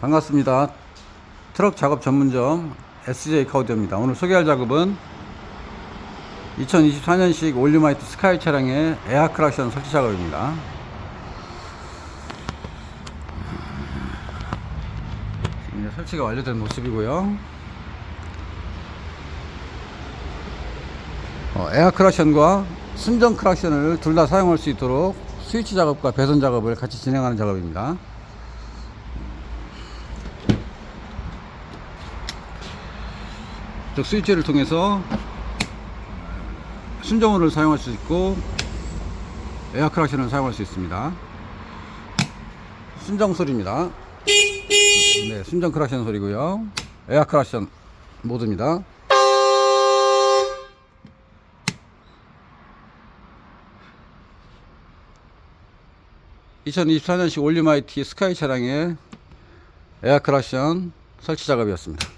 반갑습니다. 트럭 작업 전문점 SJ 카우드입니다. 오늘 소개할 작업은 2024년식 올류마이트 스카이 차량의 에어 크락션 설치 작업입니다. 이제 설치가 완료된 모습이고요. 어, 에어 크락션과 순정 크락션을 둘 다 사용할 수 있도록 스위치 작업과 배선 작업을 같이 진행하는 작업입니다. 즉 스위치를 통해서 순정호를 사용할 수 있고 에어 크락션을 사용할 수 있습니다. 순정 소리입니다. 네, 순정 크락션 소리고요. 에어 크락션 모드입니다. (2024년식) 올리마이티 스카이 차량의 에어 크락션 설치 작업이었습니다.